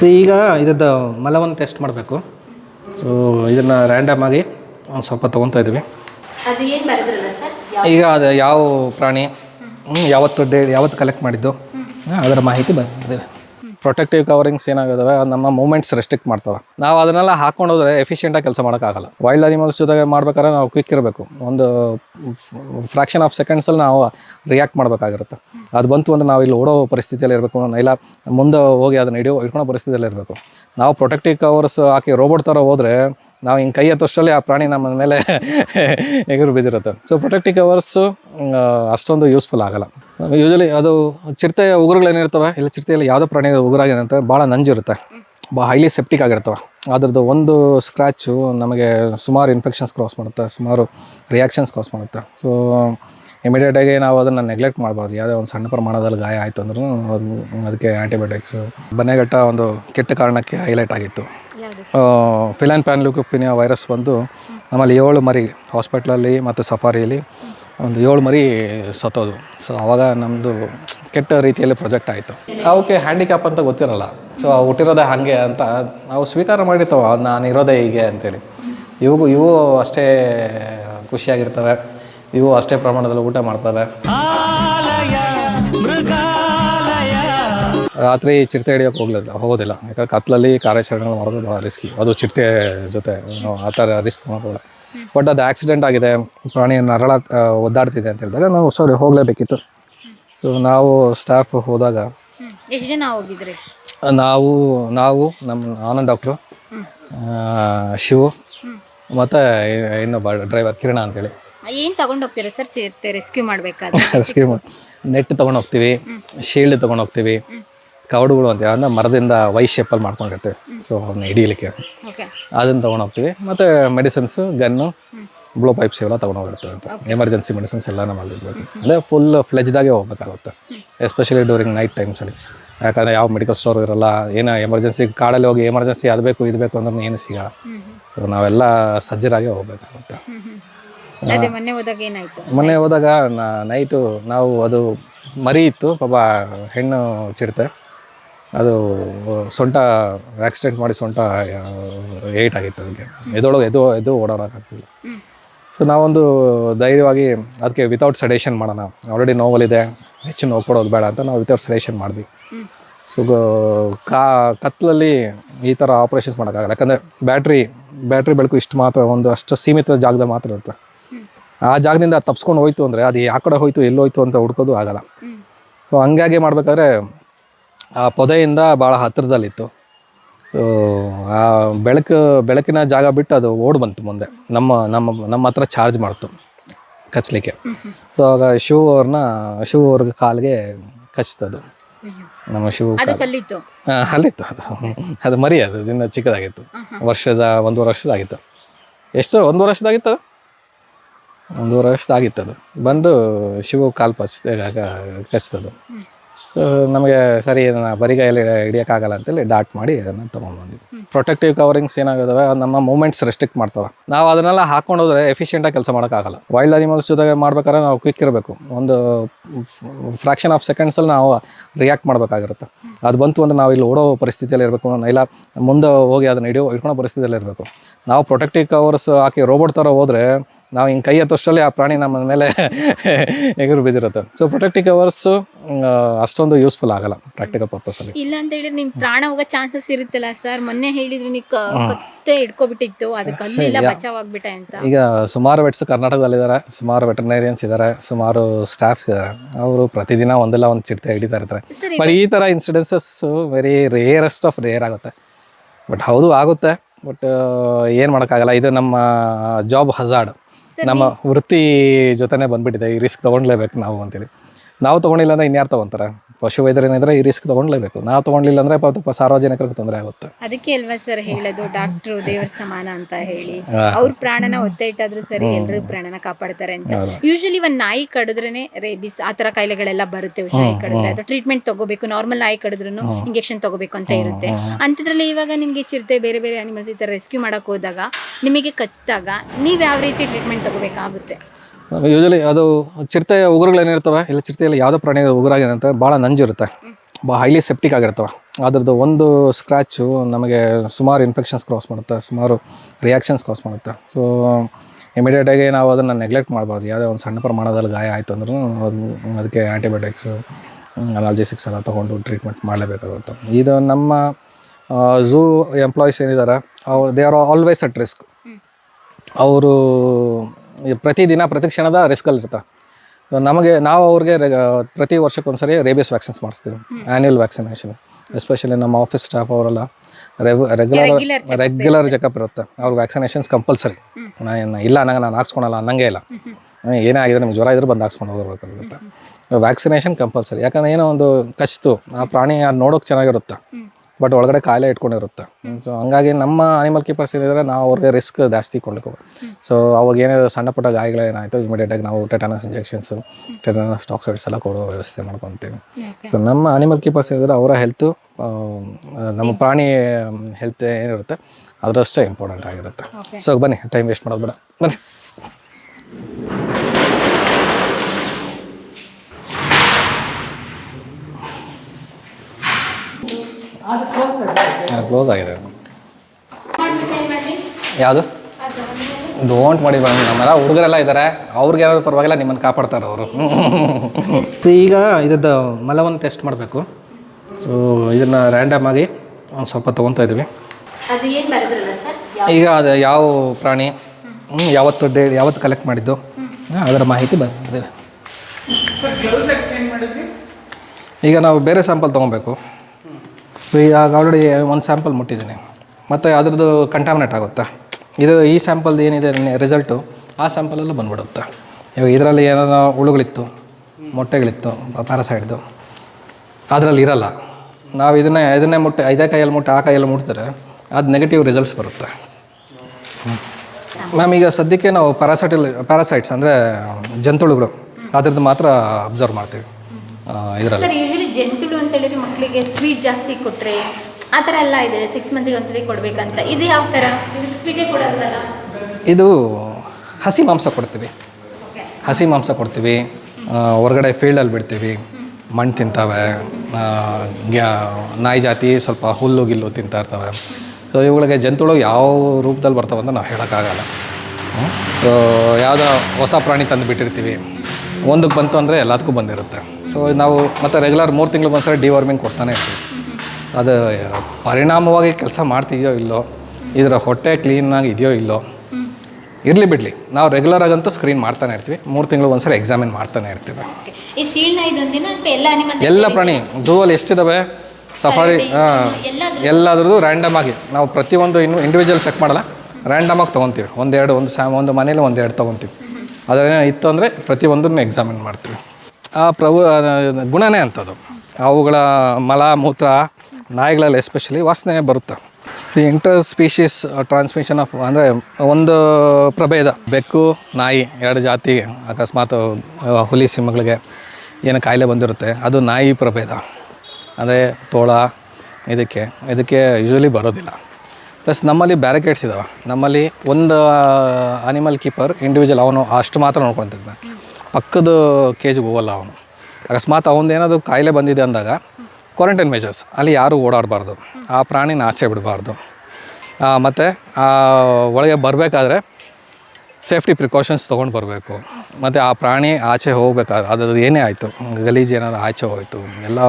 So ಈಗ ಇದ್ರದ್ದು ಮಲವನ್ನು ಟೆಸ್ಟ್ ಮಾಡಬೇಕು. ಸೊ ಇದನ್ನು ರ್ಯಾಂಡಮ್ ಆಗಿ ಒಂದು ಸ್ವಲ್ಪ ತೊಗೊತಾ ಇದ್ದೀವಿ. ಈಗ ಅದು ಯಾವ ಪ್ರಾಣಿ ಯಾವತ್ತು ಡೇ ಯಾವತ್ತು ಕಲೆಕ್ಟ್ ಮಾಡಿದ್ದು ಅದರ ಮಾಹಿತಿ ಬಂದಿದೆ. ಪ್ರೊಟೆಕ್ಟಿವ್ ಕವರಿಂಗ್ಸ್ ಏನಾಗಿದಾವೆ ನಮ್ಮ ಮೂಮೆಂಟ್ಸ್ ರೆಸ್ಟ್ರಿಕ್ಟ್ ಮಾಡ್ತವೆ. ನಾವು ಅದನ್ನೆಲ್ಲ ಹಾಕೊಂಡು ಹೋದ್ರೆ ಎಫಿಷಿಯೆಂಟಾಗಿ ಕೆಲಸ ಮಾಡೋಕ್ಕಾಗಲ್ಲ ವೈಲ್ಡ್ ಅನಿಮಲ್ಸ್ ಜೊತೆಗೆ ಮಾಡ್ಬೇಕಾದ್ರೆ ನಾವು ಕ್ವಿಕ್ ಇರಬೇಕು. ಒಂದು ಫ್ರಾಕ್ಷನ್ ಆಫ್ ಸೆಕೆಂಡ್ಸಲ್ಲಿ ನಾವು ರಿಯಾಕ್ಟ್ ಮಾಡಬೇಕಾಗಿರುತ್ತೆ. ಅದು ಬಂತು ಅಂದರೆ ನಾವು ಇಲ್ಲಿ ಓಡೋ ಪರಿಸ್ಥಿತಿಯಲ್ಲಿ ಇರಬೇಕು. ಇಲ್ಲ, ಮುಂದೆ ಹೋಗಿ ಅದನ್ನ ಹಿಡಿಯೋ ಇಟ್ಕೊಳೋ ಪರಿಸ್ಥಿತಿಯಲ್ಲಿ ಇರಬೇಕು. ನಾವು ಪ್ರೊಟೆಕ್ಟಿವ್ ಕವರ್ಸ್ ಹಾಕಿ ರೋಬೋಟ್ ಥರ ಹೋದರೆ ನಾವು ಹಿಂಗೆ ಕೈ ಎತ್ತಷ್ಟರಲ್ಲಿ ಆ ಪ್ರಾಣಿ ನಮ್ಮ ಮೇಲೆ ಎಗುರು ಬಿದ್ದಿರುತ್ತೆ. ಸೊ ಪ್ರೊಟೆಕ್ಟಿವ್ ಕವರ್ಸು ಅಷ್ಟೊಂದು ಯೂಸ್ಫುಲ್ ಆಗಲ್ಲ. ಯೂಶಲಿ ಅದು ಚಿರತೆಯ ಉಗುರುಗಳೇನಿರ್ತವೆ ಇಲ್ಲ ಚಿರತೆಯಲ್ಲಿ ಯಾವುದೋ ಪ್ರಾಣಿ ಉಗುರಾಗಿರುತ್ತೆ ಭಾಳ ನಂಜಿರುತ್ತೆ. ಭಾಳ ಹೈಲಿ ಸೆಪ್ಟಿಕ್ ಆಗಿರ್ತವೆ. ಅದ್ರದ್ದು ಒಂದು ಸ್ಕ್ರ್ಯಾಚು ನಮಗೆ ಸುಮಾರು ಇನ್ಫೆಕ್ಷನ್ಸ್ ಕ್ರಾಸ್ ಮಾಡುತ್ತೆ, ಸುಮಾರು ರಿಯಾಕ್ಷನ್ಸ್ ಕ್ರಾಸ್ ಮಾಡುತ್ತೆ. ಸೊ ಇಮಿಡಿಯೇಟಾಗಿ ನಾವು ಅದನ್ನು ನೆಗ್ಲೆಕ್ಟ್ ಮಾಡಬಾರ್ದು. ಯಾವುದೇ ಒಂದು ಸಣ್ಣ ಪ್ರಮಾಣದಲ್ಲಿ ಗಾಯ ಆಯಿತು ಅಂದ್ರೂ ಅದು ಅದಕ್ಕೆ ಆ್ಯಂಟಿಬಯೋಟಿಕ್ಸು ಬನ್ನೆಗಟ್ಟ ಒಂದು ಕೆಟ್ಟ ಕಾರಣಕ್ಕೆ ಹೈಲೈಟ್ ಆಗಿತ್ತು. ಫಿಲನ್ ಪ್ಯಾನ್ಲುಕೋಪಿನಿಯಾ ವೈರಸ್ ಬಂದು ನಮ್ಮಲ್ಲಿ ಏಳು ಮರಿ ಹಾಸ್ಪಿಟ್ಲಲ್ಲಿ ಮತ್ತು ಸಫಾರಿಯಲ್ಲಿ ಒಂದು ಏಳು ಮರಿ ಸತ್ತೋದು. ಸೊ ಅವಾಗ ನಮ್ಮದು ಕೆಟ್ಟ ರೀತಿಯಲ್ಲಿ ಪ್ರೊಜೆಕ್ಟ್ ಆಯಿತು. ಅವಕ್ಕೆ ಹ್ಯಾಂಡಿಕ್ಯಾಪ್ ಅಂತ ಗೊತ್ತಿರಲ್ಲ. ಸೊ ಹುಟ್ಟಿರೋದೆ ಹಾಗೆ ಅಂತ ನಾವು ಸ್ವೀಕಾರ ಮಾಡಿರ್ತಾವ. ನಾನು ಇರೋದೇ ಹೀಗೆ ಅಂತೇಳಿ. ಇವು ಇವು ಅಷ್ಟೇ ಖುಷಿಯಾಗಿರ್ತವೆ. ಇವು ಅಷ್ಟೇ ಪ್ರಮಾಣದಲ್ಲಿ ಊಟ ಮಾಡ್ತಾರೆ. ರಾತ್ರಿ ಚಿರತೆ ಹಿಡಿಯೋಕೆ ಹೋಗ್ಲಿಲ್ಲ ಹೋಗೋದಿಲ್ಲ. ಯಾಕಂದ್ರೆ ಕತ್ಲಲ್ಲಿ ಕಾರ್ಯಾಚರಣೆಗಳು ಮಾಡೋದು ಭಾಳ ರಿಸ್ಕಿ ಅದು ಚಿರತೆ ಜೊತೆ ಆ ಥರ ರಿಸ್ಕ್ ಮಾಡೋಲ್ಲ ಬಟ್ ಅದು ಆಕ್ಸಿಡೆಂಟ್ ಆಗಿದೆ ಪ್ರಾಣಿ ನರಳ ಒದ್ದಾಡ್ತಿದೆ ಅಂತ ಹೇಳಿದಾಗ ನಾವು ಸಾರಿ ಹೋಗಲೇಬೇಕಿತ್ತು. ಸೊ ನಾವು ಸ್ಟಾಫ್ ಹೋದಾಗ ಎಷ್ಟು ಜನ ಹೋಗಿದ್ರಿ? ನಾವು ನಾವು ನಮ್ಮ ಆನಂದ್ ಡಾಕ್ಟ್ರು ಶಿವು ಮತ್ತು ಇನ್ನೊಬ್ಬ ಡ್ರೈವರ್ ಕಿರಣ ಅಂತೇಳಿ. ಏನು ತಗೊಂಡು ಹೋಗ್ತೀರಾ ಸರ್ ರೆಸ್ಕ್ಯೂ ಮಾಡಬೇಕಾದ್ರೆ? ರೆಸ್ಕ್ಯೂ ನೆಟ್ ತೊಗೊಂಡು ಹೋಗ್ತೀವಿ ಶೀಲ್ಡ್ ತೊಗೊಂಡು ಹೋಗ್ತೀವಿ ಕವಡುಗಳು ಅಂತ ಅಂದ್ರೆ ಮರದಿಂದ ವೈ ಶೇಪಲ್ಲಿ ಮಾಡ್ಕೊಂಡಿರ್ತೀವಿ ಸೊ ಅದನ್ನ ಹಿಡಿಯಲಿಕ್ಕೆ. ಅದನ್ನು ತೊಗೊಂಡು ಹೋಗ್ತೀವಿ. ಮತ್ತು ಮೆಡಿಸಿನ್ಸು ಗನ್ನು ಬ್ಲೋ ಪೈಪ್ಸ್ ಎಲ್ಲ ತೊಗೊಂಡು ಹೋಗಿರ್ತೀವಿ ಅಂತ. ಎಮರ್ಜೆನ್ಸಿ ಮೆಡಿಸಿನ್ಸ್ ಎಲ್ಲ ನಮ್ಮಲ್ಲಿ ಇರ್ಬೇಕು ಅಂದರೆ ಫುಲ್ ಫ್ಲೆಜ್ದಾಗೆ ಹೋಗ್ಬೇಕಾಗುತ್ತೆ. ಎಸ್ಪೆಷಲಿ ಡ್ಯೂರಿಂಗ್ ನೈಟ್ ಟೈಮ್ಸಲ್ಲಿ ಯಾಕಂದರೆ ಯಾವ ಮೆಡಿಕಲ್ ಸ್ಟೋರ್ ಇರಲ್ಲ ಏನೋ ಎಮರ್ಜೆನ್ಸಿ ಕಾಡಲ್ಲಿ ಹೋಗಿ ಎಮರ್ಜೆನ್ಸಿ ಅದು ಬೇಕು ಇದು ಬೇಕು ಅಂದ್ರೆ ಏನು ಸಿಗಲ್ಲ. ಸೊ ನಾವೆಲ್ಲ ಸಜ್ಜರಾಗೆ ಹೋಗ್ಬೇಕಾಗುತ್ತೆ. ಅದೇ ಮೊನ್ನೆ ಹೋದಾಗ ಏನಾಯ್ತು? ಮೊನ್ನೆ ಹೋದಾಗ ನೈಟು ನಾವು ಅದು ಮರಿ ಇತ್ತು ಪಾಪ ಹೆಣ್ಣು ಚಿರತೆ. ಅದು ಸೊಂಟ ಆಕ್ಸಿಡೆಂಟ್ ಮಾಡಿ ಸೊಂಟ ಏಟ್ ಆಗಿತ್ತು ಅದಕ್ಕೆ. ಎದೊಳಗೆ ಎದು ಎದು ಓಡಾಡೋಕ್ಕಾಗ್ತಿಲ್ಲ. ಸೊ ನಾವೊಂದು ಧೈರ್ಯವಾಗಿ ಅದಕ್ಕೆ ವಿತೌಟ್ ಸಡೇಷನ್ ಮಾಡೋಣ. ಆಲ್ರೆಡಿ ನೋವಲ್ಲಿದೆ ಹೆಚ್ಚು ನೋವು ಕೊಡೋದು ಬೇಡ ಅಂತ ನಾವು ವಿತೌಟ್ ಸಡೇಷನ್ ಮಾಡಿದ್ವಿ. ಸೊ ಕಾ ಕತ್ಲಲ್ಲಿ ಈ ಥರ ಆಪ್ರೇಷನ್ಸ್ ಮಾಡೋಕ್ಕಾಗಲ್ಲ. ಯಾಕಂದರೆ ಬ್ಯಾಟ್ರಿ ಬ್ಯಾಟ್ರಿ ಬೆಳಕು ಇಷ್ಟು ಮಾತ್ರ ಒಂದು ಅಷ್ಟು ಸೀಮಿತ ಜಾಗದಲ್ಲಿ ಮಾತ್ರ ಇರುತ್ತೆ. ಆ ಜಾಗದಿಂದ ತಪ್ಸ್ಕೊಂಡು ಹೋಯ್ತು ಅಂದರೆ ಅದು ಯಾವ ಕಡೆ ಹೋಯ್ತು ಎಲ್ಲೋಯ್ತು ಅಂತ ಹುಡ್ಕೋದು ಆಗಲ್ಲ. ಸೊ ಹಂಗಾಗಿ ಮಾಡ್ಬೇಕಾದ್ರೆ ಆ ಪೊದೆಯಿಂದ ಭಾಳ ಹತ್ತಿರದಲ್ಲಿತ್ತು. ಸೊ ಆ ಬೆಳಕು ಬೆಳಕಿನ ಜಾಗ ಬಿಟ್ಟು ಅದು ಓಡ್ ಬಂತು ಮುಂದೆ. ನಮ್ಮ ನಮ್ಮ ನಮ್ಮ ಹತ್ರ ಚಾರ್ಜ್ ಮಾಡ್ತು ಕಚ್ಚಲಿಕ್ಕೆ ಸೊ ಆಗ ಶಿವ ಅವ್ರನ್ನ ಶಿವ ಅವ್ರ ಕಾಲಿಗೆ ಕಚ್ತದು. ನಮ್ಮ ಶಿವ ಆ, ಅಲ್ಲಿತ್ತು ಅದು. ಅದು ಮರಿ ಅದು ಇನ್ನು ಚಿಕ್ಕದಾಗಿತ್ತು. ವರ್ಷದ ಒಂದೂವರೆ ವರ್ಷದಾಗಿತ್ತು. ಎಷ್ಟು ಒಂದೂವರೆ ವರ್ಷದಾಗಿತ್ತು ಅದು? ಒಂದೂವರೆ ವರ್ಷದಾಗಿತ್ತು ಅದು. ಬಂದು ಶಿವ ಕಾಲು ಪಚ್ದಾಗ ಕಚ್ತದು ನಮಗೆ ಸರಿ ಇದನ್ನು ಬರಿಗೈಯಲ್ಲಿ ಹಿಡಿಯೋಕ್ಕಾಗಲ್ಲ ಅಂತೇಳಿ ಡಾಟ್ ಮಾಡಿ ಅದನ್ನು ತೊಗೊಂಡ್ಬಂದ್ವಿ ಪ್ರೊಟೆಕ್ಟಿವ್ ಕವರಿಂಗ್ಸ್ ಏನಾಗಿದಾವೆ ನಮ್ಮ ಮೂಮೆಂಟ್ಸ್ ರೆಸ್ಟ್ರಿಕ್ಟ್ ಮಾಡ್ತವೆ. ನಾವು ಅದನ್ನೆಲ್ಲ ಹಾಕೊಂಡು ಹೋದ್ರೆ ಎಫಿಷಿಯೆಂಟಾಗಿ ಕೆಲಸ ಮಾಡೋಕ್ಕಾಗಲ್ಲ. ವೈಲ್ಡ್ ಅನಿಮಲ್ಸ್ ಜೊತೆಗೆ ಮಾಡ್ಬೇಕಾದ್ರೆ ನಾವು ಕ್ವಿಕ್ ಇರಬೇಕು. ಒಂದು ಫ್ರಾಕ್ಷನ್ ಆಫ್ ಸೆಕೆಂಡ್ಸಲ್ಲಿ ನಾವು ರಿಯಾಕ್ಟ್ ಮಾಡಬೇಕಾಗಿರುತ್ತೆ. ಅದು ಬಂತು ಅಂದರೆ ನಾವು ಇಲ್ಲಿ ಓಡೋ ಪರಿಸ್ಥಿತಿಯಲ್ಲಿ ಇರಬೇಕು. ಇಲ್ಲ ಮುಂದೆ ಹೋಗಿ ಅದನ್ನ ಹಿಡಿಯೋ ಇಟ್ಕೊಳ್ಳೋ ಪರಿಸ್ಥಿತಿಯಲ್ಲಿ ಇರಬೇಕು. ನಾವು ಪ್ರೊಟೆಕ್ಟಿವ್ ಕವರ್ಸ್ ಹಾಕಿ ರೋಬೋಟ್ ಥರ ಹೋದರೆ ನಾವು ಹಿಂಗೆ ಕೈ ಎತ್ತಷ್ಟರಲ್ಲಿ ಆ ಪ್ರಾಣಿ ನಮ್ಮ ಮೇಲೆ ಎಗುರು ಬಿದ್ದಿರುತ್ತೆ. ಸೊ ಪ್ರೊಟೆಕ್ಟಿವ್ ಕವರ್ಸ್ ಅಷ್ಟೊಂದು ಯೂಸ್ಫುಲ್ ಆಗಲ್ಲ ಪ್ರಾಕ್ಟಿಕಲ್ ಪರ್ಪಸ್ ಅಲ್ಲಿ. ಇಲ್ಲ ಅಂತ ಹೇಳಿದ್ರೆ ನಿಮ್ ಪ್ರಾಣ ಹೋಗೋ ಚಾನ್ಸಸ್ ಇರುತ್ತಲ್ಲ ಸರ್ ಮೊನ್ನೆ ಹೇಳಿದ್ರು ನೀವು ಕತ್ತೆ ಹಿಡ್ಕೊಬಿಟ್ಟಿತ್ತು ಅದು ಕಲ್ಲಿಲ್ಲ ಬಚಾವ್ ಆಗ್ಬಿಟ್ಟೆ ಅಂತ. ಈಗ ಸುಮಾರು ವೆಟ್ಸ್ ಕರ್ನಾಟಕದಲ್ಲಿದ್ದಾರೆ ಸುಮಾರು ವೆಟರ್ನೇರಿಯನ್ಸ್ ಇದ್ದಾರೆ ಸುಮಾರು ಸ್ಟಾಫ್ಸ್ ಇದ್ದಾರೆ. ಅವರು ಪ್ರತಿದಿನ ಒಂದಲ್ಲ ಒಂದು ಚಿರತೆ ಹಿಡಿತಾ ಇರ್ತಾರೆ. ಬಟ್ ಈ ಥರ incidences very rarest of rare ಆಗುತ್ತೆ. ಬಟ್ ಹೌದು ಆಗುತ್ತೆ. ಬಟ್ ಏನು ಮಾಡೋಕ್ಕಾಗಲ್ಲ. ಇದು ನಮ್ಮ ಜಾಬ್ ಹಜಾರ್ಡ್ ನಮ್ಮ ವೃತ್ತಿ ಜೊತೆನೆ ಬಂದ್ಬಿಟ್ಟಿದೆ ಈ ರಿಸ್ಕ್ ತಗೊಂಡ್ಲೇಬೇಕು ನಾವು ಅಂತೇಳಿ. ನಾವು ತೊಗೊಂಡಿಲ್ಲ ಅಂದ್ರೆ ಇನ್ಯಾರು ತೊಗೊಂತಾರೆ? ಪಶು ವೈದ್ಯರೇನಿದ್ರೆ ಈ ರಿಸ್ಕ್ ತಗೊಂಡ್ಲೇಬೇಕು. ನಾವು ತಗೊಂಡಿಲ್ಲ ಅಂದ್ರೆ ಪಾಪ ಸಾರ್ವಜನಿಕರಿಗೆ ತೊಂದರೆ ಆಗುತ್ತೆ. ಅದಕ್ಕೆ ಅಲ್ವಾ ಸರ್ ಹೇಳೋದು? ಡಾಕ್ಟ್ರು ದೇವರ ಸಮಾನ ಅಂತ ಹೇಳಿ. ಅವ್ರ ಪ್ರಾಣನ ಒತ್ತೆ ಇಟ್ಟಾದ್ರೂ ಸರಿ ಎಲ್ಲರೂ ಪ್ರಾಣನ ಕಾಪಾಡ್ತಾರೆ ಅಂತ. ಯೂಶಲಿ ಒಂದ್ ನಾಯಿ ಕಡಿದ್ರೇನೆ ರೇಬಿಸ್ ಆ ತರ ಕಾಯಿಲೆಗಳೆಲ್ಲ ಬರುತ್ತೆ. ನಾಯಿ ಕಡಿದ್ರೆ ಅಥವಾ ಟ್ರೀಟ್ಮೆಂಟ್ ತಗೋಬೇಕು. ನಾರ್ಮಲ್ ನಾಯಿ ಕಡಿದ್ರು ಇಂಜೆಕ್ಷನ್ ತಗೋಬೇಕು ಅಂತ ಇರುತ್ತೆ. ಅಂಥದ್ರಲ್ಲಿ ಇವಾಗ ನಿಮ್ಗೆ ಚಿರತೆ ಬೇರೆ ಬೇರೆ ಅನಿಮಲ್ಸ್ ಈ ತರ ರೆಸ್ಕ್ಯೂ ಮಾಡಕ್ ಹೋದಾಗ ನಿಮಗೆ ಕಚ್ಚಿದಾಗ ನೀವ್ ಯಾವ ರೀತಿ ಟ್ರೀಟ್ಮೆಂಟ್ ತಗೋಬೇಕಾಗುತ್ತೆ? ಯೂಶಲಿ ಅದು ಚಿರತೆಯ ಉಗುರುಗಳೇನಿರ್ತವೆ ಇಲ್ಲ ಚಿರತೆಯಲ್ಲಿ ಯಾವುದೋ ಪ್ರಾಣಿ ಉಗುರಾಗಿರುತ್ತೆ ಭಾಳ ನಂಜಿರುತ್ತೆ. ಹೈಲಿ ಸೆಪ್ಟಿಕ್ ಆಗಿರ್ತವೆ. ಅದ್ರದ್ದು ಒಂದು ಸ್ಕ್ರ್ಯಾಚು ನಮಗೆ ಸುಮಾರು ಇನ್ಫೆಕ್ಷನ್ಸ್ ಕ್ರಾಸ್ ಮಾಡುತ್ತೆ ಸುಮಾರು ರಿಯಾಕ್ಷನ್ಸ್ ಕ್ರಾಸ್ ಮಾಡುತ್ತೆ. ಸೊ ಇಮಿಡಿಯೇಟಾಗಿ ನಾವು ಅದನ್ನು ನೆಗ್ಲೆಕ್ಟ್ ಮಾಡಬಾರ್ದು. ಯಾವುದೇ ಒಂದು ಸಣ್ಣ ಪ್ರಮಾಣದಲ್ಲಿ ಗಾಯ ಆಯಿತು ಅಂದ್ರೂ ಅದು ಅದಕ್ಕೆ ಆ್ಯಂಟಿಬಯೋಟಿಕ್ಸು ಅನಾಲ್ಜಿಸಿಕ್ಸ್ ಎಲ್ಲ ತೊಗೊಂಡು ಟ್ರೀಟ್ಮೆಂಟ್ ಮಾಡಲೇಬೇಕಾಗುತ್ತೆ. ಇದು ನಮ್ಮ ಝೂ ಎಂಪ್ಲಾಯೀಸ್ ಏನಿದ್ದಾರೆ ಅವ್ರು they are always at risk ಅವರು ಪ್ರತಿದಿನ ಪ್ರತಿ ಕ್ಷಣದ ರಿಸ್ಕಲ್ಲಿ ಇರ್ತಾರೆ So ನಮಗೆ ನಾವು ಅವ್ರಿಗೆ ಪ್ರತಿ ವರ್ಷಕ್ಕೊಂದ್ಸರಿ ರೇಬಿಸ್ ವ್ಯಾಕ್ಸಿನ್ಸ್ ಮಾಡಿಸ್ತೀವಿ. ಆ್ಯನ್ಯುವಲ್ ವ್ಯಾಕ್ಸಿನೇಷನ್ ಎಸ್ಪೆಷಲಿ ನಮ್ಮ ಆಫೀಸ್ ಸ್ಟಾಫ್ ಅವರೆಲ್ಲ ರೆಗ್ಯುಲರ್ ರೆಗ್ಯುಲರ್ ಚೆಕಪ್ ಇರುತ್ತೆ. ಅವ್ರ ವ್ಯಾಕ್ಸಿನೇಷನ್ಸ್ ಕಂಪಲ್ಸರಿ ನಾನು ಇಲ್ಲ ನಂಗೆ ನಾನು ಹಾಕ್ಸ್ಕೊಳಲ್ಲ ಅನ್ನಂಗೆ ಇಲ್ಲ. ಏನೇ ಆಗಿದೆ ನಿಮ್ಗೆ ಜ್ವರ ಇದ್ರೆ ಬಂದು ಹಾಕ್ಸ್ಕೊಂಡು ಹೋಗಿರ್ಬೇಕಾಗುತ್ತೆ ವ್ಯಾಕ್ಸಿನೇಷನ್ ಕಂಪಲ್ಸರಿ ಯಾಕಂದ್ರೆ ಏನೋ ಒಂದು ಕಚ್ತು ಆ ಪ್ರಾಣಿ ಅದು ನೋಡೋಕೆ ಚೆನ್ನಾಗಿರುತ್ತೆ? ಬಟ್ ಒಳಗಡೆ ಕಾಯಿಲೆ ಇಟ್ಕೊಂಡಿರುತ್ತೆ. ಸೊ ಹಂಗಾಗಿ ನಮ್ಮ ಅನಿಮಲ್ ಕೀಪರ್ಸ್ ಏನಿದ್ರೆ ನಾವು ಅವ್ರಿಗೆ ರಿಸ್ಕ್ ಜಾಸ್ತಿ ಕೊಡ್ಲಿಕ್ಕೆ ಸೊ ಅವಾಗ ಏನಾದ್ರು ಸಣ್ಣ ಪುಟ್ಟ ಗಾಯಗಳೇನಾಯಿತು ಇಮಿಡಿಯೇಟಾಗಿ ನಾವು ಟೆಟಾನಸ್ ಇಂಜೆಕ್ಷನ್ಸು ಟೆಟಾನಸ್ ಟಾಕ್ಸೈಡ್ಸ್ ಎಲ್ಲ ಕೊಡೋ ವ್ಯವಸ್ಥೆ ಮಾಡ್ಕೊತೀವಿ. ಸೊ ನಮ್ಮ ಅನಿಮಲ್ ಕೀಪರ್ಸ್ ಏನಿದ್ರೆ ಅವರ ಹೆಲ್ತು ನಮ್ಮ ಪ್ರಾಣಿ ಹೆಲ್ತ್ ಏನಿರುತ್ತೆ ಅದರಷ್ಟೇ ಇಂಪಾರ್ಟೆಂಟ್ ಆಗಿರುತ್ತೆ. ಸೊ ಬನ್ನಿ ಟೈಮ್ ವೇಸ್ಟ್ ಮಾಡೋದು ಬೇಡ. ಬನ್ನಿ. ಕ್ಲೋಸ್ ಆಗಿದೆ. ಯಾವುದು? ಡೋಂಟ್ ಮಾಡಿ ಬನ್ನಿ ನಮ್ಮೆಲ್ಲ ಹುಡುಗರೆಲ್ಲ ಇದ್ದಾರೆ ಅವ್ರಿಗೆ ಏನಾದ್ರು ಪರವಾಗಿಲ್ಲ ನಿಮ್ಮನ್ನು ಕಾಪಾಡ್ತಾರೆ ಅವರು. ಸೊ ಈಗ ಇದ್ರದ್ದು ಮಲವನ್ನು ಟೆಸ್ಟ್ ಮಾಡಬೇಕು. ಸೊ ಇದನ್ನು ರ್ಯಾಂಡಮ್ ಆಗಿ ಒಂದು ಸ್ವಲ್ಪ ತೊಗೊತಾ ಇದ್ದೀವಿ. ಅದು ಏನು ಬರೋದ್ರಲ್ಲ ಸರ್? ಈಗ ಅದು ಯಾವ ಪ್ರಾಣಿ? ಯಾವತ್ತು ಡೇ ಯಾವತ್ತು ಕಲೆಕ್ಟ್ ಮಾಡಿದ್ದು? ಹಾ, ಅದರ ಮಾಹಿತಿ ಬರ್ತದೆ. ಈಗ ನಾವು ಬೇರೆ ಸ್ಯಾಂಪಲ್ ತೊಗೊಬೇಕು. ಈಗ ಆಲ್ರೆಡಿ ಒಂದು ಸ್ಯಾಂಪಲ್ ಮುಟ್ಟಿದ್ದೀನಿ. ಮತ್ತು ಅದ್ರದ್ದು ಕಂಟಾಮಿನೇಟ್ ಆಗುತ್ತೆ. ಇದು ಈ ಸ್ಯಾಂಪಲ್ದು ಏನಿದೆ ರಿಸಲ್ಟು ಆ ಸ್ಯಾಂಪಲಲ್ಲೂ ಬಂದ್ಬಿಡುತ್ತೆ. ಇವಾಗ ಇದರಲ್ಲಿ ಏನಾರ ಹುಳುಗಳಿತ್ತು, ಮೊಟ್ಟೆಗಳಿತ್ತು ಪ್ಯಾರಾಸೈಡ್ದು ಅದರಲ್ಲಿ ಇರಲ್ಲ. ನಾವು ಇದನ್ನೇ ಇದನ್ನೇ ಮುಟ್ಟೆ ಐದೇ ಕೈಯಲ್ಲಿ ಮುಟ್ಟೆ, ಆ ಕೈಯಲ್ಲಿ ಮುಟ್ತಾರೆ ಅದು ನೆಗೆಟಿವ್ ರಿಸಲ್ಟ್ಸ್ ಬರುತ್ತೆ. ಮ್ಯಾಮ್ ಈಗ ಸದ್ಯಕ್ಕೆ ನಾವು ಪ್ಯಾರಾಸೈಟಲ್ ಪ್ಯಾರಾಸೈಟ್ಸ್ ಅಂದರೆ ಜಂತುಳುಗಳು. ಅದ್ರದ್ದು ಮಾತ್ರ ಅಬ್ಸರ್ವ್ ಮಾಡ್ತೀವಿ. ಇದರಲ್ಲಿ. ಅಂತ ಹೇಳಿದ್ರೆ ಮಕ್ಕಳಿಗೆ ಸ್ವೀಟ್ ಜಾಸ್ತಿ ಕೊಟ್ಟರೆ ಆ ಥರ ಎಲ್ಲ ಇದೆ. ಸಿಕ್ಸ್ ಮಂತಿಗೆ ಒಂದ್ಸತಿ ಕೊಡಬೇಕಂತ. ಇದು ಯಾವ ಥರ? ಸ್ವೀಟೇ ಕೊಡೋದಲ್ಲ ಇದು ಹಸಿ ಮಾಂಸ ಕೊಡ್ತೀವಿ. ಹಸಿ ಮಾಂಸ ಕೊಡ್ತೀವಿ. ಹೊರಗಡೆ ಫೀಲ್ಡಲ್ಲಿ ಬಿಡ್ತೀವಿ. ಮಣ್ಣು ತಿಂತಾವೆ. ಗ್ಯಾ- ನಾಯಿ ಜಾತಿ ಸ್ವಲ್ಪ ಹುಲ್ಲು ಗಿಲ್ಲು ತಿಂತಾ ಇರ್ತವೆ. ಸೊ ಇವುಗಳಿಗೆ ಜಂತುಗಳು ಯಾವ ರೂಪದಲ್ಲಿ ಬರ್ತಾವೆ ಅಂತ ನಾವು ಹೇಳೋಕ್ಕಾಗಲ್ಲ. ಸೊ ಯಾವುದೋ ಹೊಸ ಪ್ರಾಣಿ ತಂದು ಬಿಟ್ಟಿರ್ತೀವಿ ಒಂದಕ್ಕೆ ಬಂತು ಅಂದರೆ ಎಲ್ಲದಕ್ಕೂ ಬಂದಿರುತ್ತೆ. ಸೊ ನಾವು ಮತ್ತು ರೆಗ್ಯುಲರ್ ಮೂರು ತಿಂಗಳು ಒಂದ್ಸರಿ ಡಿವಾರ್ಮಿಂಗ್ ಕೊಡ್ತಾನೆ ಇರ್ತೀವಿ. ಅದು ಪರಿಣಾಮವಾಗಿ ಕೆಲಸ ಮಾಡ್ತಿದೆಯೋ ಇಲ್ಲೋ ಇದರ ಹೊಟ್ಟೆ ಕ್ಲೀನಾಗಿ ಇದೆಯೋ ಇಲ್ಲೋ ಇರಲಿ ಬಿಡಲಿ. ನಾವು ರೆಗ್ಯುಲರ್ ಆಗಂತೂ ಸ್ಕ್ರೀನ್ ಮಾಡ್ತಾನೆ ಇರ್ತೀವಿ. ಮೂರು ತಿಂಗಳು ಒಂದ್ಸರಿ ಎಕ್ಸಾಮಿನ್ ಮಾಡ್ತಾನೆ ಇರ್ತೀವಿ. ಎಲ್ಲ ಪ್ರಾಣಿ ಝೂ ಅಲ್ಲಿ ಎಷ್ಟಿದಾವೆ? ಸಫಾರಿ ಎಲ್ಲದ್ರದ್ದು ರ್ಯಾಂಡಮ್ ಆಗಿ. ನಾವು ಪ್ರತಿಯೊಂದು ಇನ್ನು ಇಂಡಿವಿಜುವಲ್ ಚೆಕ್ ಮಾಡಲ್ಲ ರ್ಯಾಂಡಮ್ ಆಗಿ ತೊಗೊತೀವಿ. ಒಂದೆರಡು ಒಂದು ಸ್ಯಾ ಒಂದು ಮನೇಲಿ ಒಂದೆರಡು ತೊಗೊತೀವಿ. ಅದರೇನೋ ಇತ್ತು ಅಂದರೆ ಪ್ರತಿಯೊಂದನ್ನು ಎಕ್ಸಾಮಿನ್ ಮಾಡ್ತೀವಿ. ಆ ಪ್ರವ ಗುಣನೇ ಅಂಥದ್ದು. ಅವುಗಳ ಮಲ, ಮೂತ್ರ, ನಾಯಿಗಳಲ್ಲಿ ಎಸ್ಪೆಷಲಿ ವಾಸನೆ ಬರುತ್ತೆ. ಈ ಇಂಟರ್ ಸ್ಪೀಷೀಸ್ ಟ್ರಾನ್ಸ್ಮಿಷನ್ ಆಫ್ ಅಂದರೆ ಒಂದು ಪ್ರಭೇದ. ಬೆಕ್ಕು, ನಾಯಿ, ಎರಡು ಜಾತಿ, ಅಕಸ್ಮಾತ್ ಹುಲಿ ಸಿಂಹಗಳಿಗೆ ಏನು ಕಾಯಿಲೆ ಬಂದಿರುತ್ತೆ, ಅದು ನಾಯಿ ಪ್ರಭೇದ. ಅಂದರೆ ತೋಳ, ಇದಕ್ಕೆ ಇದಕ್ಕೆ ಯೂಶ್ವಲಿ ಬರೋದಿಲ್ಲ. ಪ್ಲಸ್ ನಮ್ಮಲ್ಲಿ ಬ್ಯಾರಿಕೇಡ್ಸ್ ಇದಾವೆ. ನಮ್ಮಲ್ಲಿ ಒಂದು ಅನಿಮಲ್ ಕೀಪರ್ ಇಂಡಿವಿಜುವಲ್ ಅವನು ಅಷ್ಟು ಮಾತ್ರ ನೋಡ್ಕೊತಿದ್ದ ಪಕ್ಕದ ಕೇಜಿಗೆ ಹೋಗಲ್ಲ ಅವನು. ಅಕಸ್ಮಾತ್ ಅವನದು ಏನಾದರೂ ಕಾಯಿಲೆ ಬಂದಿದೆ ಅಂದಾಗ ಕ್ವಾರಂಟೈನ್ ಮೆಜರ್ಸ್ ಅಲ್ಲಿ ಯಾರೂ ಓಡಾಡಬಾರ್ದು. ಆ ಪ್ರಾಣಿನ ಆಚೆ ಬಿಡಬಾರ್ದು. ಮತ್ತು ಒಳಗೆ ಬರಬೇಕಾದ್ರೆ ಸೇಫ್ಟಿ ಪ್ರಿಕಾಷನ್ಸ್ ತೊಗೊಂಡು ಬರಬೇಕು. ಮತ್ತು ಆ ಪ್ರಾಣಿ ಆಚೆ ಹೋಗ್ಬೇಕಾದ್ರೆ ಅದ್ರದ್ದು ಏನೇ ಆಯಿತು, ಗಲೀಜು ಏನಾದರೂ ಆಚೆ ಹೋಯಿತು, ಎಲ್ಲ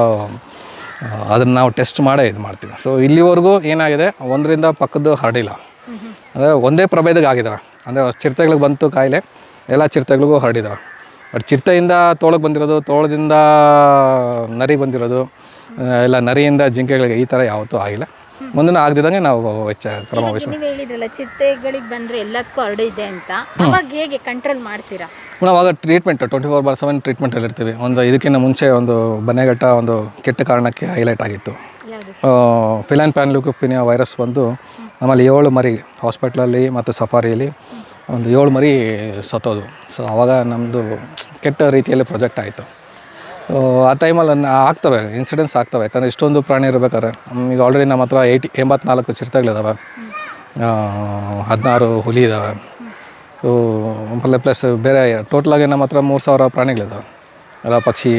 ಅದನ್ನು ನಾವು ಟೆಸ್ಟ್ ಮಾಡೇ ಇದು ಮಾಡ್ತೀವಿ. ಸೊ ಇಲ್ಲಿವರೆಗೂ ಏನಾಗಿದೆ, ಒಂದರಿಂದ ಪಕ್ಕದ್ದು ಹರಡಿಲ್ಲ. ಅಂದರೆ ಒಂದೇ ಪ್ರಭೇದಕ್ಕೆ ಆಗಿದ್ದಾವೆ ಅಂದರೆ ಚಿರತೆಗಳಿಗೆ ಬಂತು ಕಾಯಿಲೆ, ಎಲ್ಲ ಚಿರತೆಗಳಿಗೂ ಹರಡಿದಾವೆ. ಬಟ್ ಚಿರತೆಯಿಂದ ತೋಳಕ್ಕೆ ಬಂದಿರೋದು ತೋಳದಿಂದ ನರಿ ಬಂದಿರೋದು ಇಲ್ಲ ನರಿಯಿಂದ ಜಿಂಕೆಗಳಿಗೆ ಈ ಥರ ಯಾವತ್ತೂ ಆಗಿಲ್ಲ. ಮುಂದಿನ ಆಗದಿದ್ದಂಗೆ ನಾವು ವೆಚ್ಚ ಕ್ರಮ ವಹಿಸ್ತೀವಿ ನೀವು ಹೇಳಿದ್ರಲ್ಲ ಚಿರತೆಗಳಿಗೆ ಬಂದರೆ ಎಲ್ಲದಕ್ಕೂ ಹರಡಿದೆ ಅಂತ. ಅವಾಗ ಹೇಗೆ ಕಂಟ್ರೋಲ್ ಮಾಡ್ತೀರಾ? ನಾವು treatment twenty four by seven ಟ್ರೀಟ್ಮೆಂಟಲ್ಲಿ ಇರ್ತೀವಿ. ಒಂದು ಇದಕ್ಕಿಂತ ಮುಂಚೆ ಒಂದು ಬನ್ನೆಘಟ್ಟ ಒಂದು ಕೆಟ್ಟ ಕಾರಣಕ್ಕೆ ಹೈಲೈಟ್ ಆಗಿತ್ತು. ಫಿಲ್ಯಾನ್ ಫಿಲೈನ್ ಪ್ಯಾನ್ಲುಕೋಪಿನಿಯಾ ವೈರಸ್ ಬಂದು ನಮ್ಮಲ್ಲಿ ಏಳು ಮರಿ ಹಾಸ್ಪಿಟ್ಲಲ್ಲಿ ಮತ್ತು ಸಫಾರಿಯಲ್ಲಿ ಒಂದು ಏಳು ಮರಿ ಸತ್ತೋದು. ಸೊ ಆವಾಗ ನಮ್ಮದು ಕೆಟ್ಟ ರೀತಿಯಲ್ಲಿ ಪ್ರೊಜೆಕ್ಟ್ ಆಯಿತು. ಆ ಟೈಮಲ್ಲಿ ಆಗ್ತವೆ ಇನ್ಸಿಡೆಂಟ್ಸ್ ಆಗ್ತವೆ. ಯಾಕಂದರೆ ಇಷ್ಟೊಂದು ಪ್ರಾಣಿ ಇರಬೇಕಾದ್ರೆ ಈಗ ಆಲ್ರೆಡಿ ನಮ್ಮ ಹತ್ರ ಏಯ್ಟಿ, ಎಂಬತ್ನಾಲ್ಕು ಚಿರತೆಗಳಿದಾವೆ. ಹದಿನಾರು ಹುಲಿ ಇದ್ದಾವೆ ಸೊ ಪ್ಲಸ್ ಬೇರೆ ಟೋಟಲಾಗಿ ನಮ್ಮ ಹತ್ರ ಮೂರು ಸಾವಿರ ಪ್ರಾಣಿಗಳಿದಾವೆ. ಎಲ್ಲ ಪಕ್ಷಿ,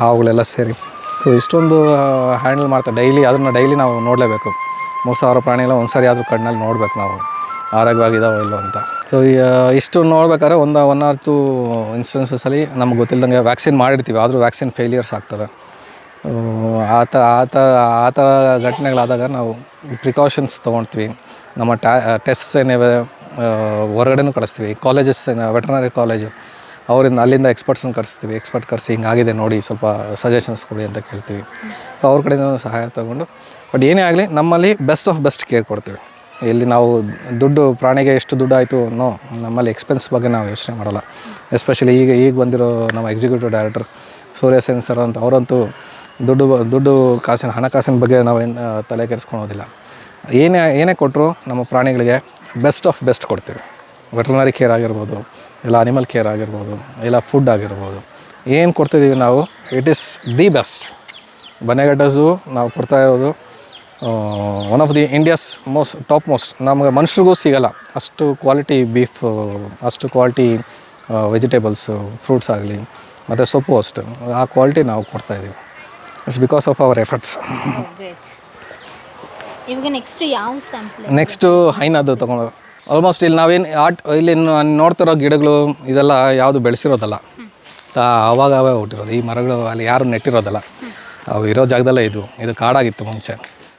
ಹಾವುಗಳೆಲ್ಲ ಸೇರಿ. ಸೊ ಇಷ್ಟೊಂದು ಹ್ಯಾಂಡಲ್ ಮಾಡ್ತಾರೆ ಡೈಲಿ ಅದನ್ನು ಡೈಲಿ ನಾವು ನೋಡಲೇಬೇಕು. ಮೂರು ಸಾವಿರ ಪ್ರಾಣಿಗಳ ಒಂದು ಸಾರಿ ಆದರೂ ಕಣ್ಣಲ್ಲಿ ನೋಡ್ಬೇಕು ನಾವು. ಆರೋಗ್ಯವಾಗಿದ್ದಾವೋ ಇಲ್ಲೋ ಅಂತ. ಸೊ ಇಷ್ಟು ನೋಡ್ಬೇಕಾದ್ರೆ ಒಂದು ಒನ್ ಆರ್ ಟು ಇನ್ಸ್ಟೆನ್ಸಸಲ್ಲಿ ನಮ್ಗೆ ಗೊತ್ತಿಲ್ಲದಂಗೆ ವ್ಯಾಕ್ಸಿನ್ ಮಾಡಿರ್ತೀವಿ. ಆದರೂ ವ್ಯಾಕ್ಸಿನ್ ಫೇಲಿಯರ್ಸ್ ಆಗ್ತವೆ. ಆ, ಥರ ಆ ಥರ ಆ ಥರ ಘಟನೆಗಳಾದಾಗ ನಾವು ಪ್ರಿಕಾಷನ್ಸ್ ತೊಗೊಳ್ತೀವಿ ನಮ್ಮ ಟ್ಯಾ ಟೆಸ್ಟ್ಸ್ ಏನಿವೆ ಹೊರಗಡೆನೂ ಕಳಿಸ್ತೀವಿ. ಕಾಲೇಜಸ್ ವೆಟರ್ನರಿ ಕಾಲೇಜು ಅವರಿಂದ ಅಲ್ಲಿಂದ ಎಕ್ಸ್ಪರ್ಟ್ಸನ್ನು ಕರೆಸ್ತೀವಿ. ಎಕ್ಸ್ಪರ್ಟ್ ಕರೆಸಿ ಹಿಂಗಾಗಿದೆ ನೋಡಿ ಸ್ವಲ್ಪ ಸಜೆಷನ್ಸ್ ಕೊಡಿ ಅಂತ ಕೇಳ್ತೀವಿ. ಅವ್ರ ಕಡೆಯಿಂದ ಸಹಾಯ ತೊಗೊಂಡು. ಬಟ್ ಏನೇ ಆಗಲಿ ನಮ್ಮಲ್ಲಿ ಬೆಸ್ಟ್ ಆಫ್ ಬೆಸ್ಟ್ ಕೇರ್ ಕೊಡ್ತೀವಿ. ಇಲ್ಲಿ ನಾವು ದುಡ್ಡು ಪ್ರಾಣಿಗೆ ಎಷ್ಟು ದುಡ್ಡು ಆಯಿತು ಅನ್ನೋ ನಮ್ಮಲ್ಲಿ ಎಕ್ಸ್ಪೆನ್ಸ್ ಬಗ್ಗೆ ನಾವು ಯೋಚನೆ ಮಾಡಲ್ಲ. ಎಸ್ಪೆಷಲಿ ಈಗ ಈಗ ಬಂದಿರೋ ನಮ್ಮ executive director Surya Sen sir ಅಂತ, ಅವರಂತೂ ದುಡ್ಡು ದುಡ್ಡು ಕಾಸಿನ, ಹಣಕಾಸಿನ ಬಗ್ಗೆ ನಾವೇನು ತಲೆ ಕೆಡಿಸ್ಕೊಳೋದಿಲ್ಲ ಏನೇ ಏನೇ ಕೊಟ್ಟರು ನಮ್ಮ ಪ್ರಾಣಿಗಳಿಗೆ ಬೆಸ್ಟ್ ಆಫ್ ಬೆಸ್ಟ್ ಕೊಡ್ತೀವಿ. ವೆಟರ್ನರಿ ಕೇರ್ ಆಗಿರ್ಬೋದು, ಇಲ್ಲ ಅನಿಮಲ್ ಕೇರ್ ಆಗಿರ್ಬೋದು, ಇಲ್ಲ ಫುಡ್ ಆಗಿರ್ಬೋದು. ಏನು ಕೊಡ್ತಿದ್ದೀವಿ ನಾವು ಇಟ್ ಈಸ್ ದಿ ಬೆಸ್ಟ್ ಬನೆಗಡ್ಡಸು ನಾವು ಕೊಡ್ತಾ ಇರೋದು one of the India's most top most ನಮಗೆ ಮನುಷ್ಯರಿಗೂ ಸಿಗಲ್ಲ. ಅಷ್ಟು ಕ್ವಾಲಿಟಿ ಬೀಫ್ ಅಷ್ಟು ಕ್ವಾಲಿಟಿ ವೆಜಿಟೇಬಲ್ಸು ಫ್ರೂಟ್ಸ್ ಆಗಲಿ ಮತ್ತು ಸೊಪ್ಪು ಅಷ್ಟು. ಆ ಕ್ವಾಲಿಟಿ ನಾವು ಕೊಡ್ತಾ ಇದ್ದೀವಿ it's because of our efforts ಇವಾಗ ನೆಕ್ಸ್ಟ್ ಯಾವ ಸ್ಯಾಂಪಲ್ ನೆಕ್ಸ್ಟು ಹೈನಾದು ತೊಗೊಂಡು. ಆಲ್ಮೋಸ್ಟ್ ಇಲ್ಲಿ ನಾವೇನು ಆಟ್ ಇಲ್ಲಿ ನೋಡ್ತಿರೋ ಗಿಡಗಳು ಇದೆಲ್ಲ ಯಾವುದು ಬೆಳೆಸಿರೋದಲ್ಲ. ಅವಾಗ ಅವೇ ಹುಟ್ಟಿರೋದು. ಈ ಮರಗಳು ಅಲ್ಲಿ ಯಾರು ನೆಟ್ಟಿರೋದಲ್ಲ. ಅವು ಇರೋ ಜಾಗದಲ್ಲೇ ಇದು ಇದು ಕಾಡಾಗಿತ್ತು ಮುಂಚೆ.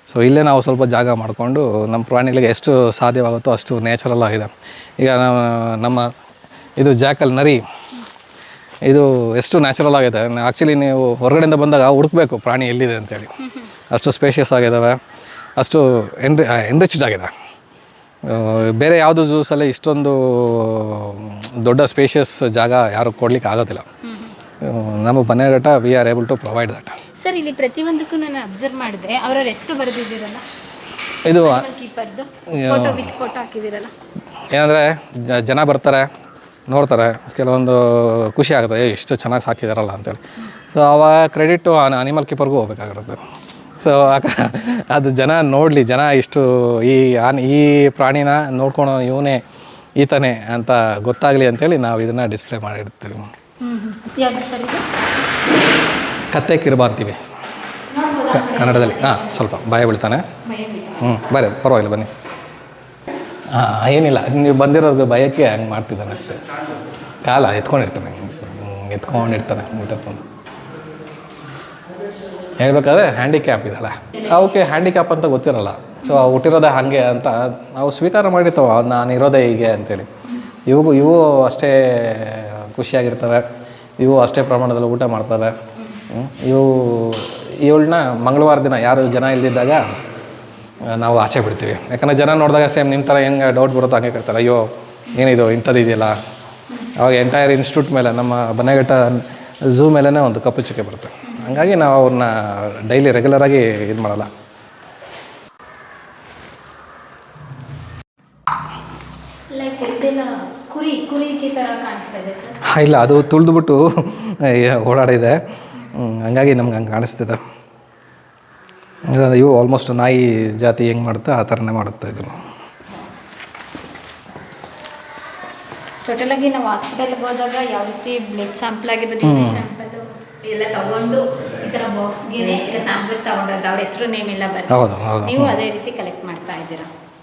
ಸೊ ಇಲ್ಲೇ ನಾವು ಸ್ವಲ್ಪ ಜಾಗ ಮಾಡಿಕೊಂಡು ನಮ್ಮ ಪ್ರಾಣಿಗಳಿಗೆ ಎಷ್ಟು ಸಾಧ್ಯವಾಗುತ್ತೋ ಅಷ್ಟು ನ್ಯಾಚುರಲ್ ಆಗಿದೆ. ಈಗ ನಾವು- ನಮ್ಮ ಇದು ಜಾಕಲ್ ನರಿ ಇದು ಎಷ್ಟು ನ್ಯಾಚುರಲ್ ಆಗಿದೆ. ಆ್ಯಕ್ಚುಲಿ ನೀವು ಹೊರಗಡೆಯಿಂದ ಬಂದಾಗ ಹುಡುಕ್ಬೇಕು ಪ್ರಾಣಿ ಎಲ್ಲಿದೆ ಅಂತೇಳಿ. ಅಷ್ಟು ಸ್ಪೇಷಿಯಸ್ ಆಗಿದ್ದಾವೆ ಅಷ್ಟು ಎನ್ರಿ ಎನ್ರಿಚ್ಡ್ ಆಗಿದೆ. ಬೇರೆ ಯಾವುದು ಝೂಸಲ್ಲಿ ಇಷ್ಟೊಂದು ದೊಡ್ಡ ಸ್ಪೇಷಿಯಸ್ ಜಾಗ ಯಾರು ಕೊಡ್ಲಿಕ್ಕೆ ಆಗೋದಿಲ್ಲ. ನಮ್ಮ Bannerghatta we are able to provide that sir ಇಲ್ಲಿ ಪ್ರತಿಯೊಂದಕ್ಕೂ ನಾನು ಅಬ್ಸರ್ವ್ ಮಾಡಿದ್ರೆ ಅವರ ಹೆಸರು ಬರೆದಿದ್ದೀರಲ್ಲ? ಇದು ಕೀಪರ್ದು ಫೋಟೋ ವಿತ್ ಫೋಟೋ ಹಾಕಿದ್ದೀರಲ್ಲ? ಏನಂದರೆ ಜನ ಬರ್ತಾರೆ ನೋಡ್ತಾರೆ ಕೆಲವೊಂದು ಖುಷಿ ಆಗುತ್ತೆ "ಏ, ಇಷ್ಟು ಚೆನ್ನಾಗಿ ಸಾಕಿದಾರಲ್ಲ ಅಂತೇಳಿ. ಸೊ ಅವಾಗ ಕ್ರೆಡಿಟು ಅನಿಮಲ್ ಕೀಪರ್ಗೂ ಹೋಗ್ಬೇಕಾಗಿರುತ್ತೆ. ಸೊ ಅದು ಜನ ನೋಡಲಿ ಜನ ಇಷ್ಟು ಈ ಆನ್ ಈ ಪ್ರಾಣಿನ ನೋಡ್ಕೊಳೋ ಇವನೇ ಈತನೇ ಅಂತ ಗೊತ್ತಾಗಲಿ ಅಂತೇಳಿ ನಾವು ಇದನ್ನು ಡಿಸ್ಪ್ಲೇ ಮಾಡಿರ್ತೀವಿ. ಕತ್ತೆ ಕಿರುಬ ಅಂತೀವಿ. ಕನ್ನಡದಲ್ಲಿ. ಹಾಂ ಸ್ವಲ್ಪ ಭಯ ಬೀಳ್ತಾನೆ. ಹ್ಞೂ ಬರ್ರಿ ಪರವಾಗಿಲ್ಲ, ಬನ್ನಿ. ಹಾಂ ಏನಿಲ್ಲ, ನೀವು ಬಂದಿರೋದು ಭಯಕ್ಕೆ ಹಂಗೆ ಮಾಡ್ತಿದ್ದಾನೆ ಅಷ್ಟೇ. ಕಾಲ ಎತ್ಕೊಂಡಿರ್ತಾನೆ ಎತ್ಕೊಂಡಿರ್ತಾನೆ ಮುಟ್ಟಿರ್ತಾನೆ ಹೇಳ್ಬೇಕಾದ್ರೆ ಹ್ಯಾಂಡಿಕ್ಯಾಪ್ ಇದಲ್ಲ ಅವಕ್ಕೆ ಹ್ಯಾಂಡಿಕ್ಯಾಪ್ ಅಂತ ಗೊತ್ತಿರಲ್ಲ. ಸೊ ಹುಟ್ಟಿರೋದೇ ಹಾಗೆ ಅಂತ ನಾವು ಸ್ವೀಕಾರ ಮಾಡಿರ್ತಾವ, ನಾನು ಇರೋದೇ ಹೀಗೆ ಅಂತೇಳಿ. ಇವು ಇವು ಅಷ್ಟೇ ಖುಷಿಯಾಗಿರ್ತವೆ ಇವು ಅಷ್ಟೇ ಪ್ರಮಾಣದಲ್ಲಿ ಊಟ ಮಾಡ್ತವೆ. ಇವು ಇವಳನ್ನ ಮಂಗಳವಾರ ದಿನ ಯಾರು ಜನ ಇಲ್ಲದಿದ್ದಾಗ ನಾವು ಆಚೆ ಬಿಡ್ತೀವಿ. ಯಾಕಂದರೆ ಜನ ನೋಡಿದಾಗ ಸೇಮ್ ನಿಮ್ಮ ಥರ ಹೆಂಗೆ ಡೌಟ್ ಬರುತ್ತೋ ಹಂಗೆ ಕೇಳ್ತಾರೆ. ಅಯ್ಯೋ ಏನಿದು ಇಂಥದ್ದು ಇದೆಯಲ್ಲ? ಅವಾಗ ಎಂಟೈರ್ ಇನ್ಸ್ಟಿಟ್ಯೂಟ್ ಮೇಲೆ ನಮ್ಮ ಬನ್ನೇಘಟ್ಟ ಝೂ ಮೇಲೇ ಒಂದು ಕಪ್ಪು ಚುಕ್ಕೆ ಬರುತ್ತೆ. ಹಂಗಾಗಿ ನಾವು ಅವ್ರನ್ನ ಡೈಲಿ ರೆಗ್ಯುಲರಾಗಿ ಇದು ಮಾಡಲ್ಲ. ಇಲ್ಲ ಅದು ತುಳಿದ್ಬಿಟ್ಟು ಓಡಾಡಿದೆ. ಹಂಗಾಗಿ ನಮ್ಗೆ ಹಂಗೆ ಕಾಣಿಸ್ತಿದೆ. ಇವು ಆಲ್ಮೋಸ್ಟ್ ನಾಯಿ ಜಾತಿ ಹೆಂಗೆ ಮಾಡುತ್ತೆ ಆ ಥರನೇ ಮಾಡುತ್ತೆ ಇದನ್ನು ಟೋಟಲಾಗಿ ನಾವು ಹಾಸ್ಪಿಟಲ್ಗೆ ಹೋದಾಗ ಯಾವ ರೀತಿ ಬ್ಲಡ್ ಸ್ಯಾಂಪಲ್ ಆಗಿರ್ಬೋದು ಯೂರಿನ್ ಸ್ಯಾಂಪಲ್ ಎಲ್ಲ ತಗೊಂಡು ಈ ಥರ ಬಾಕ್ಸ್ಗೆ ಇಲ್ಲ ಸ್ಯಾಂಪಲ್ ತಗೊಂಡೋಗ ಅವ್ರ ಹೆಸರು ನೇಮ್ ಎಲ್ಲ ಬರ್ತದೆ ನೀವು ಅದೇ ರೀತಿ ಕಲೆಕ್ಟ್ ಮಾಡ್ತಾ ಇದ್ದೀರಾ?